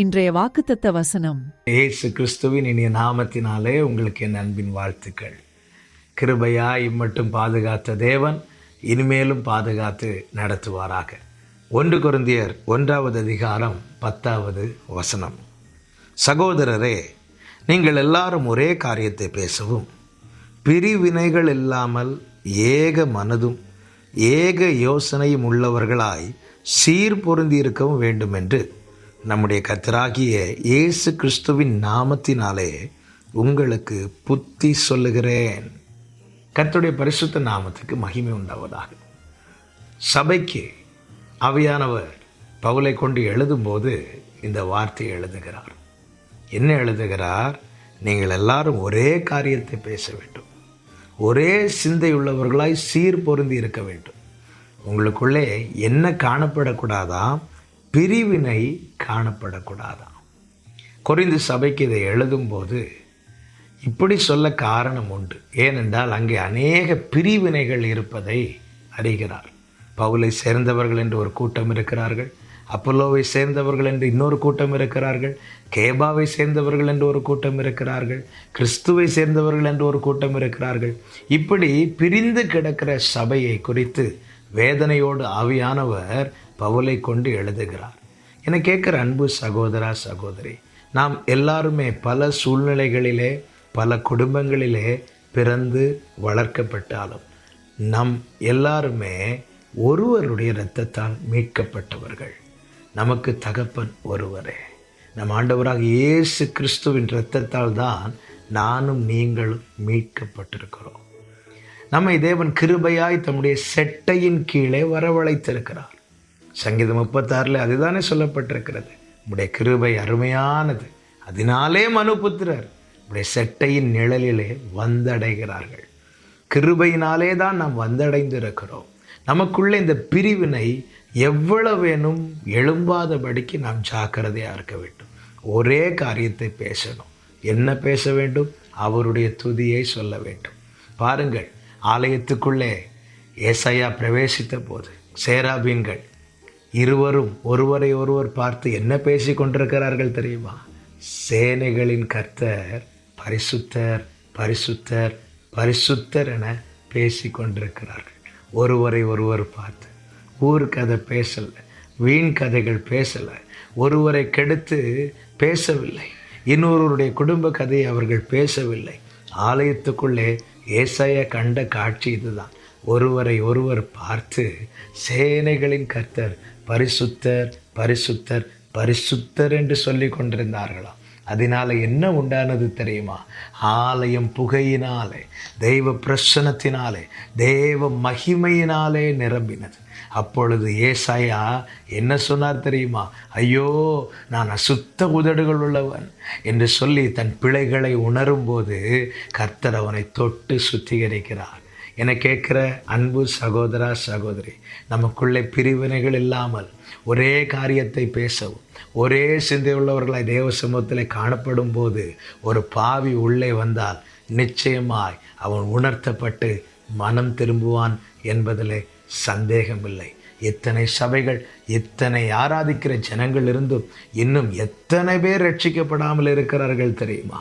இன்றைய வாக்குத்தத்த வசனம். இயேசு கிறிஸ்துவின் இனிய நாமத்தினாலே உங்களுக்கு என் அன்பின் வாழ்த்துக்கள். கிருபையா இம்மட்டும் பாதுகாத்த தேவன் இனிமேலும் பாதுகாத்து நடத்துவாராக. ஒன்று குருந்தியர் ஒன்றாவது அதிகாரம் பத்தாவது வசனம். சகோதரரே நீங்கள் எல்லாரும் ஒரே காரியத்தை பேசவும். பிரிவினைகள் இல்லாமல் ஏக மனதும் ஏக யோசனையும் உள்ளவர்களாய் சீர் பொருந்தியிருக்கவும் வேண்டும் என்று நம்முடைய கத்தராகிய இயேசு கிறிஸ்துவின் நாமத்தினாலே உங்களுக்கு புத்தி சொல்லுகிறேன். கத்துடைய பரிசுத்த நாமத்துக்கு மகிமை உண்டாவதாக. சபைக்கு அவையானவர் பவுலை கொண்டு எழுதும்போது இந்த வார்த்தையை எழுதுகிறார். என்ன எழுதுகிறார்? நீங்கள் எல்லாரும் ஒரே காரியத்தை பேச வேண்டும். ஒரே சிந்தையுள்ளவர்களாய் சீர் பொருந்தி இருக்க வேண்டும். உங்களுக்குள்ளே என்ன காணப்படக்கூடாதாம்? பிரிவினை காணப்படக்கூடாதாம். குறைந்து சபைக்கு இதை எழுதும்போது இப்படி சொல்ல காரணம் உண்டு. ஏனென்றால் அங்கே அநேக பிரிவினைகள் இருப்பதை அறிகிறார். பவுலை சேர்ந்தவர்கள் என்று ஒரு கூட்டம் இருக்கிறார்கள். அப்பல்லோவை சேர்ந்தவர்கள் என்று இன்னொரு கூட்டம் இருக்கிறார்கள். கேபாவை சேர்ந்தவர்கள் என்று ஒரு கூட்டம் இருக்கிறார்கள். கிறிஸ்துவை சேர்ந்தவர்கள் என்று ஒரு கூட்டம் இருக்கிறார்கள். இப்படி பிரிந்து கிடக்கிற சபையை குறித்து வேதனையோடு ஆவியானவர் பவுலை கொண்டு எழுதுகிறார். என கேட்குற அன்பு சகோதரா சகோதரி நாம் எல்லாருமே பல சூழ்நிலைகளிலே பல குடும்பங்களிலே பிறந்து வளர்க்கப்பட்டாலும் நம் எல்லாருமே ஒருவருடைய இரத்தத்தால் மீட்கப்பட்டவர்கள். நமக்கு தகப்பன் ஒருவரே. நம் ஆண்டவராக இயேசு கிறிஸ்துவின் இரத்தத்தால் தான் நானும் நீங்களும் மீட்கப்பட்டிருக்கிறோம். நம்மை தேவன் கிருபையாய் தம்முடைய செட்டையின் கீழே வரவழைத்திருக்கிறார். சங்கீதம் முப்பத்தாறில் அதுதானே சொல்லப்பட்டிருக்கிறது. உடைய கிருபை அருமையானது. அதனாலே மனுபுத்திரர் உடைய செட்டையின் நிழலிலே வந்தடைகிறார்கள். கிருபையினாலே தான் நாம் வந்தடைந்திருக்கிறோம். நமக்குள்ளே இந்த பிரிவினை எவ்வளவேனும் எழும்பாதபடிக்கு நாம் ஜாக்கிரதையாக இருக்க வேண்டும். ஒரே காரியத்தை பேசணும். என்ன பேச வேண்டும்? அவருடைய துதியை சொல்ல வேண்டும். பாருங்கள் ஆலயத்துக்குள்ளே ஏசையா பிரவேசித்த போது சேராபீன்கள் இருவரும் ஒருவரை ஒருவர் பார்த்து என்ன பேசி கொண்டிருக்கிறார்கள் தெரியுமா? சேனைகளின் கர்த்தர் பரிசுத்தர் பரிசுத்தர் பரிசுத்தர் என பேசி கொண்டிருக்கிறார்கள். ஒருவரை ஒருவர் பார்த்து. ஊர் கதை பேசலை வீண் கதைகள் பேசலை ஒருவரை கெடுத்து பேசவில்லை. இன்னொருவருடைய குடும்ப கதையை அவர்கள் பேசவில்லை. ஆலயத்துக்குள்ளே ஏசாய கண்ட காட்சி இதுதான். ஒருவரை ஒருவர் பார்த்து சேனைகளின் கர்த்தர் பரிசுத்தர் பரிசுத்தர் பரிசுத்தர் என்று சொல்லி கொண்டிருந்தார்களாம் அதனால என்ன உண்டானது தெரியுமா? ஆலயம் புகையினாலே தெய்வ பிரசனத்தினாலே தெய்வ மகிமையினாலே நிரம்பினது. அப்பொழுது ஏசாயா என்ன சொன்னார் தெரியுமா? ஐயோ நான் அசுத்த உதடுகள் உள்ளவன் என்று சொல்லி தன் பிழைகளை உணரும்போது கர்த்தர் அவனை தொட்டு சுத்திகரிக்கிறார். என கேட்குற அன்பு சகோதரா சகோதரி நமக்குள்ளே பிரிவினைகள் இல்லாமல் ஒரே காரியத்தை பேசவும் ஒரே சிந்தையுள்ளவர்களாய் தேவ சமூகத்தில் காணப்படும் போது ஒரு பாவி உள்ளே வந்தால் நிச்சயமாய் அவன் உணர்த்தப்பட்டு மனம் திரும்புவான் என்பதிலே சந்தேகமில்லை. எத்தனை சபைகள் எத்தனை ஆராதிக்கிற ஜனங்கள் இருந்தும் இன்னும் எத்தனை பேர் ரட்சிக்கப்படாமல் இருக்கிறார்கள் தெரியுமா?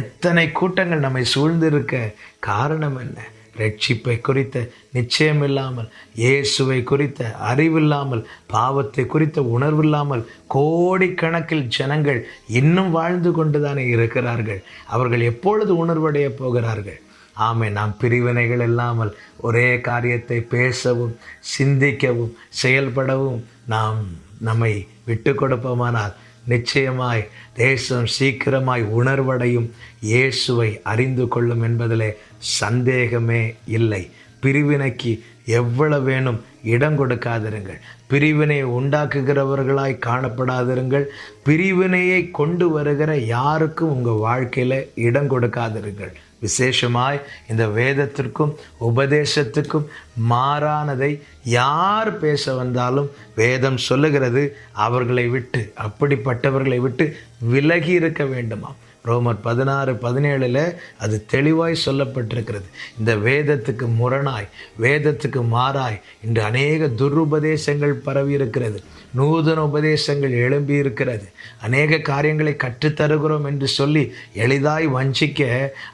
எத்தனை கூட்டங்கள் நம்மை சூழ்ந்திருக்க காரணம் என்ன? ரட்சிப்பை குறித்த நிச்சயம் இல்லாமல் இயேசுவை குறித்த அறிவில்லாமல் பாவத்தை குறித்த உணர்வில்லாமல் கோடிக்கணக்கில் ஜனங்கள் இன்னும் வாழ்ந்து கொண்டுதானே இருக்கிறார்கள். அவர்கள் எப்பொழுது உணர்வடைய போகிறார்கள்? ஆமை நாம் பிரிவினைகள் இல்லாமல் ஒரே காரியத்தை பேசவும் சிந்திக்கவும் செயல்படவும் நாம் நம்மை விட்டு கொடுப்போமானால் நிச்சயமாய் தேசம் சீக்கிரமாய் உணர்வடையும் இயேசுவை அறிந்து கொள்ளும் என்பதிலே சந்தேகமே இல்லை. பிரிவினைக்கு எவ்வளவு வேணும் இடம் கொடுக்காதிருங்கள். பிரிவினை உண்டாக்குகிறவர்களாய் காணப்படாதிருங்கள். பிரிவினையை கொண்டு வருகிற யாருக்கும் உங்கள் வாழ்க்கையில் இடம் கொடுக்காதிருங்கள். விசேஷமாய் இந்த வேதத்திற்கும் உபதேசத்துக்கும் மாறானதை யார் பேச வந்தாலும் வேதம் சொல்லுகிறது அவர்களை விட்டு அப்படிப்பட்டவர்களை விட்டு விலகி இருக்க வேண்டுமாம். ரோமர் பதினாறு பதினேழில் அது தெளிவாய் சொல்லப்பட்டிருக்கிறது. இந்த வேதத்துக்கு முரணாய் வேதத்துக்கு மாறாய் இன்று அநேக துருபதேசங்கள் பரவி இருக்கிறது நூதன உபதேசங்கள் எழும்பி இருக்கிறது அநேக காரியங்களை கற்றுத்தருகிறோம் என்று சொல்லி எளிதாய் வஞ்சிக்க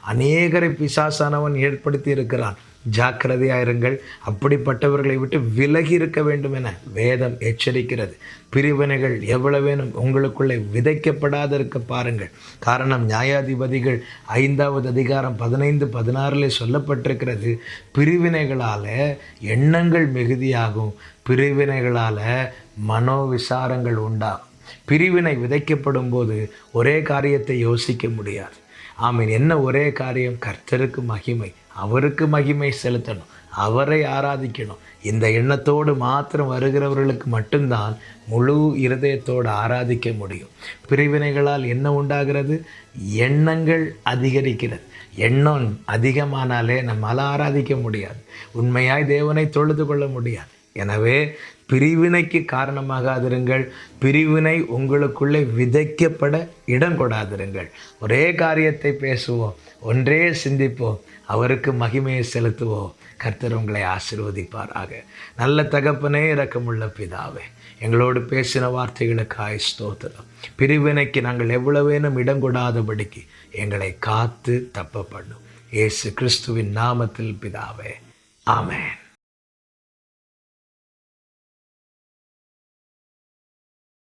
அநேகரை பிசாசானவன் ஏற்படுத்தி இருக்கிறான் ஜாக்கிரதையாயிருங்கள் அப்படிப்பட்டவர்களை விட்டு விலகி இருக்க வேண்டும் என வேதம் எச்சரிக்கிறது. பிரிவினைகள் எவ்வளவேனும் உங்களுக்குள்ளே விதைக்கப்படாத இருக்க பாருங்கள். காரணம் நியாயாதிபதிகள் ஐந்தாவது அதிகாரம் பதினைந்து பதினாறில் சொல்லப்பட்டிருக்கிறது பிரிவினைகளால் எண்ணங்கள் மிகுதியாகும். பிரிவினைகளால் மனோவிசாரங்கள் உண்டாகும். பிரிவினை விதைக்கப்படும் போது ஒரே காரியத்தை யோசிக்க முடியாது. ஆமீன். என்ன ஒரே காரியம்? கர்த்தருக்கு மகிமை. அவருக்கு மகிமை செலுத்தணும். அவரை ஆராதிக்கணும். இந்த எண்ணத்தோடு மாத்திரம் வருகிறவர்களுக்கு மட்டும்தான் முழு இருதயத்தோடு ஆராதிக்க முடியும். பிரிவினைகளால் என்ன உண்டாகிறது? எண்ணங்கள் அதிகரிக்கிறது. எண்ணம் அதிகமானாலே நம்மால் ஆராதிக்க முடியாது. உண்மையாய் தேவனை தொழுது கொள்ள முடியாது. எனவே பிரிவினைக்கு காரணமாகாதிருங்கள். பிரிவினை உங்களுக்குள்ளே விதைக்கப்பட இடம் கொடாதிருங்கள். ஒரே காரியத்தை பேசுவோம் ஒன்றே சிந்திப்போம் அவருக்கு மகிமையை செலுத்துவோம். கர்த்தர் உங்களை ஆசிர்வதிப்பாராக. நல்ல தகப்பனே இரக்கமுள்ள பிதாவே எங்களோடு பேசின வார்த்தைகளுக்காய் ஸ்தோத்திரம். பிரிவினைக்கு நாங்கள் எவ்வளவேனும் இடம் கொடாதபடிக்கு எங்களை காத்து தப்ப பண்ணும். ஏசு கிறிஸ்துவின் நாமத்தில் பிதாவே ஆமேன்.